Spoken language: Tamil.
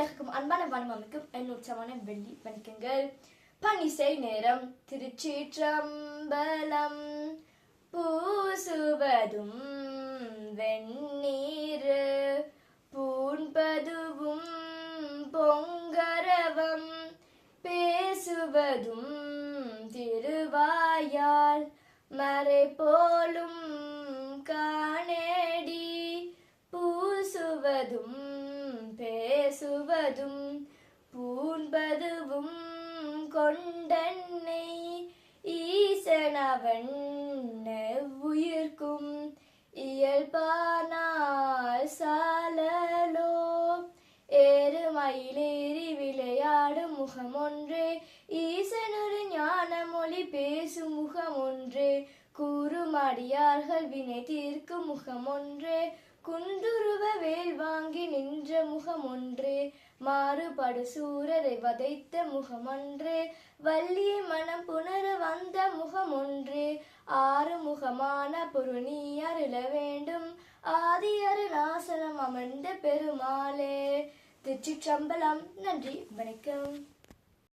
அனைவருக்கும் அன்பான வனமமைக்கும் என் உற்சவமான வெள்ளி வணக்கங்கள். பனிசை நேரம் திருச்சீற்றம்பலம். பூசுவதும் வெந்நீர் பூண்பதுவும் பொங்கரவம். பேசுவதும் திருவாயால் மறை போலும் காணேடி. பூசுவதும் பேசுவதும் பூண்பதுவும் கொண்டன்னை ஈசனவன் உயிர்க்கும் இயல்பானால் சாலலோ. ஏறுமயிலேறி விளையாடும் முகம் ஒன்று ஈசனொரு ஞான மொழி பேசும் முகம் ஒன்று கூறும் அடியார்கள் வினை தீர்க்கும் முகம் ஒன்று நின்ற முகம் ஒன்று மாறுபடு சூரரை வதைத்த முகம் ஒன்று வள்ளியை மனம் புணர வந்த முகம் ஒன்று ஆறு முகமான பொருள் நீ அருள வேண்டும் ஆதி அருணாசனம் அமர்ந்த பெருமாளே. திருச்சிற்றம்பலம் நன்றி வணக்கம்.